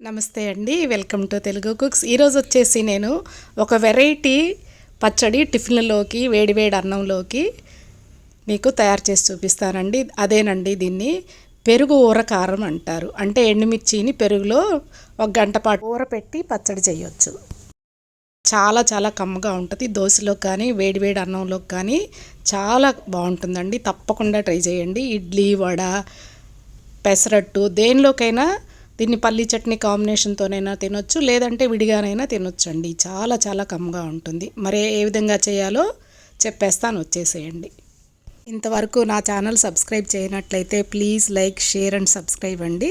నమస్తే అండి welcome to Telugu cooks. ఈరోజు వచ్చేసి నేను ఒక వెరైటీ పచ్చడి టిఫిన్లలోకి వేడివేడి అన్నంలోకి మీకు తయారు చేసి చూపిస్తానండి. అదేనండి దీన్ని పెరుగు ఊరకారం అంటారు. అంటే ఎండుమిర్చిని పెరుగులో ఒక గంట పాటు ఊరపెట్టి పచ్చడి చేయొచ్చు. చాలా చాలా కమ్మగా ఉంటుంది. దోశలో కానీ వేడివేడి అన్నంలోకి కానీ చాలా బాగుంటుందండి. తప్పకుండా ట్రై చేయండి. ఇడ్లీ వడ పెసరట్టు దేనిలోకైనా దీన్ని పల్లి చట్నీ కాంబినేషన్తోనైనా తినొచ్చు లేదంటే విడిగానైనా తినొచ్చు అండి చాలా చాలా కమ్గా ఉంటుంది. మరి ఏ విధంగా చేయాలో చెప్పేస్తాను వచ్చేసేయండి. ఇంతవరకు నా channel subscribe చేయనట్లయితే please like share and subscribe అండి.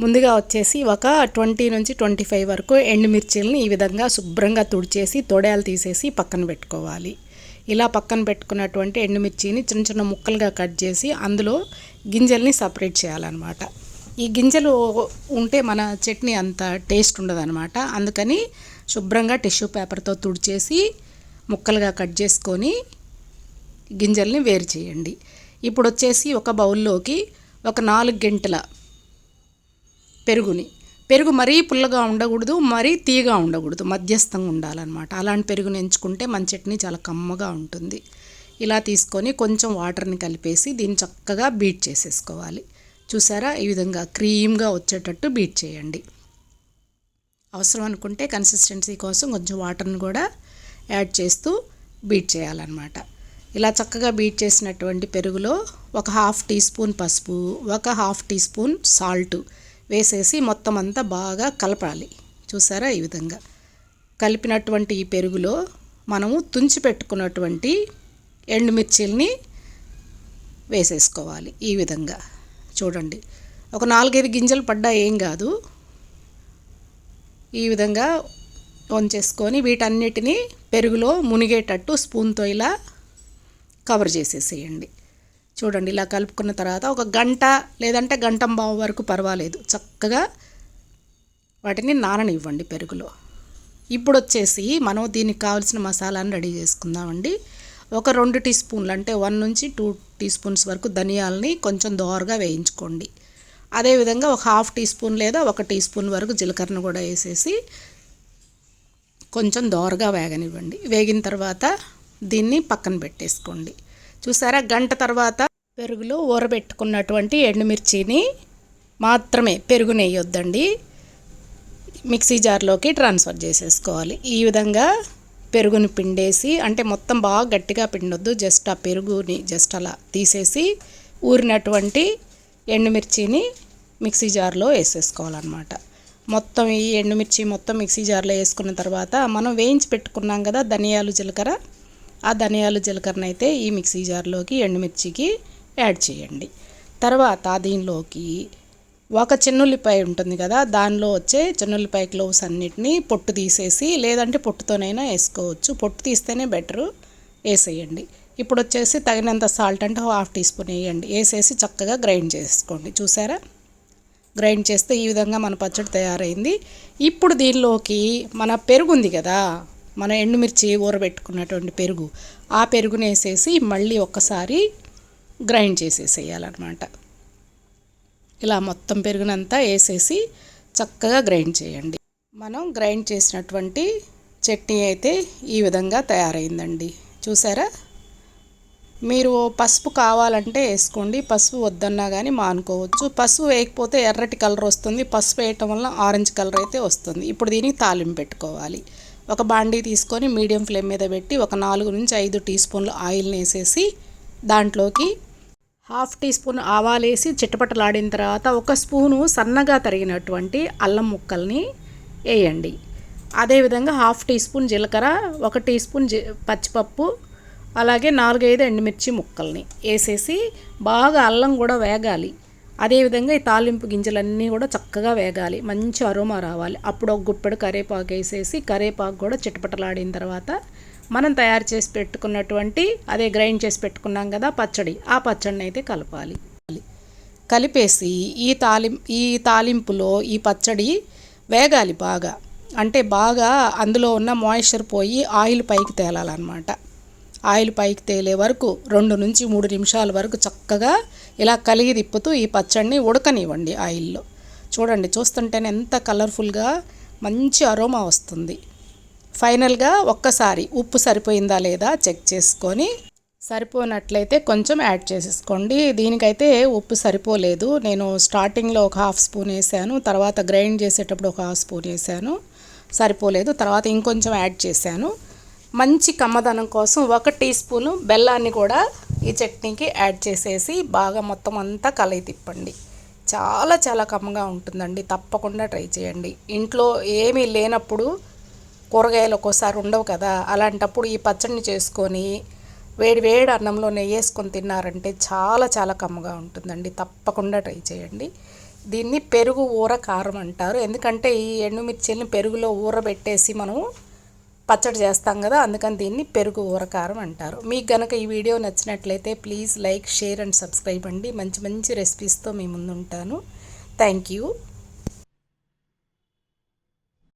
ముందుగా వచ్చేసి ఒక ట్వంటీ నుంచి ట్వంటీ ఫైవ్ వరకు ఎండుమిర్చీలని ఈ విధంగా శుభ్రంగా తుడిచేసి తొడయాలు తీసేసి పక్కన పెట్టుకోవాలి. ఇలా పక్కన పెట్టుకున్నటువంటి ఎండుమిర్చిని చిన్న చిన్న ముక్కలుగా కట్ చేసి అందులో గింజల్ని సపరేట్ చేయాలన్నమాట. ఈ గింజలు ఉంటే మన చట్నీ అంత టేస్ట్ ఉండదనమాట అందుకని శుభ్రంగా టిష్యూ పేపర్తో తుడిచేసి ముక్కలుగా కట్ చేసుకొని గింజల్ని వేరు చేయండి. ఇప్పుడు వచ్చేసి ఒక బౌల్లోకి ఒక నాలుగు గంటల పెరుగుని. పెరుగు మరీ పుల్లగా ఉండకూడదు మరీ తీగా ఉండకూడదు మధ్యస్థంగా ఉండాలన్నమాట. అలాంటి పెరుగుని ఎంచుకుంటే మన చట్నీ చాలా కమ్మగా ఉంటుంది. ఇలా తీసుకొని కొంచెం వాటర్ని కలిపేసి దీన్ని చక్కగా బీట్ చేసేసుకోవాలి. చూసారా? ఈ విధంగా క్రీమ్గా వచ్చేటట్టు బీట్ చేయండి. అవసరం అనుకుంటే కన్సిస్టెన్సీ కోసం కొంచెం వాటర్ని కూడా యాడ్ చేస్తూ బీట్ చేయాలన్నమాట. ఇలా చక్కగా బీట్ చేసినటువంటి పెరుగులో ఒక హాఫ్ టీ స్పూన్ పసుపు ఒక హాఫ్ టీ స్పూన్ సాల్ట్ వేసేసి మొత్తం అంతా బాగా కలపాలి. చూసారా ఈ విధంగా? కలిపినటువంటి ఈ పెరుగులో మనము తుంచి పెట్టుకున్నటువంటి ఎండుమిర్చిల్ని వేసేసుకోవాలి ఈ విధంగా. చూడండి. ఒక నాలుగైదు గింజలు పడ్డా ఏం కాదు. ఈ విధంగా వంచేసుకొని వీటన్నిటిని పెరుగులో మునిగేటట్టు స్పూన్తో ఇలా కవర్ చేసేసేయండి. చూడండి ఇలా కలుపుకున్న తర్వాత ఒక గంట లేదంటే గంటం బావు వరకు పర్వాలేదు. చక్కగా వాటిని నాననివ్వండి పెరుగులో. ఇప్పుడు వచ్చేసి మనం దీనికి కావాల్సిన మసాలాను రెడీ చేసుకుందామండి. ఒక రెండు టీ స్పూన్లు అంటే వన్ నుంచి టూ టీ స్పూన్స్ వరకు ధనియాలని కొంచెం దోరగా వేయించుకోండి. అదేవిధంగా ఒక హాఫ్ టీ స్పూన్ లేదా ఒక టీ స్పూన్ వరకు జీలకర్రను కూడా వేసేసి కొంచెం దోరగా వేగనివ్వండి. వేగిన తర్వాత దీన్ని పక్కన పెట్టేసుకోండి. చూసారా? గంట తర్వాత పెరుగులో ఊరబెట్టుకున్నటువంటి ఎండుమిర్చిని మాత్రమే పెరుగు నెయ్యొద్దండి. మిక్సీ జార్లోకి ట్రాన్స్ఫర్ చేసేసుకోవాలి. ఈ విధంగా పెరుగుని పిండేసి అంటే మొత్తం బాగా గట్టిగా పిండొద్దు జస్ట్ ఆ పెరుగుని జస్ట్ అలా తీసేసి ఊరినటువంటి ఎండుమిర్చిని మిక్సీ జార్లో వేసేసుకోవాలన్నమాట. మొత్తం ఈ ఎండుమిర్చి మొత్తం మిక్సీ జార్లో వేసుకున్న తర్వాత మనం వేయించి పెట్టుకున్నాం కదా ధనియాలు జీలకర్ర ఆ ధనియాలు జీలకర్రను అయితే ఈ మిక్సీ జార్లోకి ఎండుమిర్చికి యాడ్ చేయండి. తర్వాత దీనిలోకి ఒక చిన్నుల్లిపాయ ఉంటుంది కదా దానిలో వచ్చే చిన్నుల్లిపాయ క్లోవ్స్ అన్నిటినీ పొట్టు తీసేసి లేదంటే పొట్టుతోనైనా వేసుకోవచ్చు. పొట్టు తీస్తేనే బెటరు వేసేయండి. ఇప్పుడు వచ్చేసి తగినంత సాల్ట్ అంటే హాఫ్ టీ స్పూన్ వేయండి. వేసేసి చక్కగా గ్రైండ్ చేసుకోండి. చూసారా? గ్రైండ్ చేస్తే ఈ విధంగా మన పచ్చడి తయారైంది. ఇప్పుడు దీనిలోకి మన పెరుగు ఉంది కదా మన ఎండుమిర్చి ఊరబెట్టుకున్నటువంటి పెరుగు ఆ పెరుగుని వేసేసి మళ్ళీ ఒక్కసారి గ్రైండ్ చేసేసేయాలన్నమాట. ఇలా మొత్తం పెరుగునంతా వేసేసి చక్కగా గ్రైండ్ చేయండి. మనం గ్రైండ్ చేసినటువంటి చట్నీ అయితే ఈ విధంగా తయారైందండి. చూసారా? మీరు పసుపు కావాలంటే వేసుకోండి. పసుపు వద్దన్నా కానీ మానుకోవచ్చు. పసుపు వేయకపోతే ఎర్రటి కలర్ వస్తుంది. పసుపు వేయటం వల్ల ఆరెంజ్ కలర్ అయితే వస్తుంది. ఇప్పుడు దీనికి తాలింపు పెట్టుకోవాలి. ఒక బాండీ తీసుకొని మీడియం ఫ్లేమ్ మీద పెట్టి ఒక నాలుగు నుంచి ఐదు టీ స్పూన్లు ఆయిల్ని వేసేసి దాంట్లోకి హాఫ్ టీ స్పూన్ ఆవాలు వేసి చిట్టపట్టలాడిన తర్వాత ఒక స్పూను సన్నగా తరిగినటువంటి అల్లం ముక్కల్ని వేయండి. అదేవిధంగా హాఫ్ టీ స్పూన్ జీలకర్ర ఒక టీ స్పూన్ జీ పచ్చిపప్పు అలాగే నాలుగైదు ఎండుమిర్చి ముక్కల్ని వేసేసి బాగా అల్లం కూడా వేగాలి. అదేవిధంగా ఈ తాలింపు గింజలన్నీ కూడా చక్కగా వేగాలి. మంచి అరోమా రావాలి. అప్పుడు ఒక గుప్పెడు కరేపాకు వేసేసి కరేపాకు కూడా చిట్టపట్టలాడిన తర్వాత మనం తయారు చేసి పెట్టుకున్నటువంటి అదే గ్రైండ్ చేసి పెట్టుకున్నాం కదా పచ్చడి. ఆ పచ్చడిని అయితే కలపాలి. కలిపేసి ఈ తాలి ఈ తాలింపులో ఈ పచ్చడి వేగాలి బాగా. అంటే బాగా అందులో ఉన్న మాయిశ్చర్ పోయి ఆయిల్ పైకి తేలాలన్నమాట. ఆయిల్ పైకి తేలే వరకు రెండు నుంచి మూడు నిమిషాల వరకు చక్కగా ఇలా కలిగి తిప్పుతూ ఈ పచ్చడిని ఉడకనివ్వండి ఆయిల్లో. చూడండి చూస్తుంటేనే ఎంత కలర్ఫుల్గా మంచి అరోమా వస్తుంది. ఫైనల్గా ఒక్కసారి ఉప్పు సరిపోయిందా లేదా చెక్ చేసుకొని సరిపోనట్లయితే కొంచెం యాడ్ చేసేసుకోండి. దీనికైతే ఉప్పు సరిపోలేదు. నేను స్టార్టింగ్లో ఒక హాఫ్ స్పూన్ వేసాను. తర్వాత గ్రైండ్ చేసేటప్పుడు ఒక హాఫ్ స్పూన్ వేసాను. సరిపోలేదు. తర్వాత ఇంకొంచెం యాడ్ చేశాను. మంచి కమ్మదనం కోసం ఒక టీ స్పూను బెల్లాన్ని కూడా ఈ చట్నీకి యాడ్ చేసేసి బాగా మొత్తం అంతా కలయి తిప్పండి. చాలా చాలా కమ్మగా ఉంటుందండి. తప్పకుండా ట్రై చేయండి. ఇంట్లో ఏమీ లేనప్పుడు కూరగాయలు ఒక్కోసారి ఉండవు కదా అలాంటప్పుడు ఈ పచ్చడిని చేసుకొని వేడి వేడి అన్నంలో నెయ్యి వేసుకొని తిన్నారంటే చాలా చాలా కమ్మగా ఉంటుందండి. తప్పకుండా ట్రై చేయండి. దీన్ని పెరుగు ఊర కారం అంటారు. ఎందుకంటే ఈ ఎండుమిర్చిని పెరుగులో ఊరబెట్టేసి మనం పచ్చడి చేస్తాం కదా అందుకని దీన్ని పెరుగు ఊరకారం అంటారు. మీకు గనక ఈ వీడియో నచ్చినట్లయితే please like share and subscribe అండి. మంచి మంచి రెసిపీస్తో మీ ముందు ఉంటాను థ్యాంక్ యూ.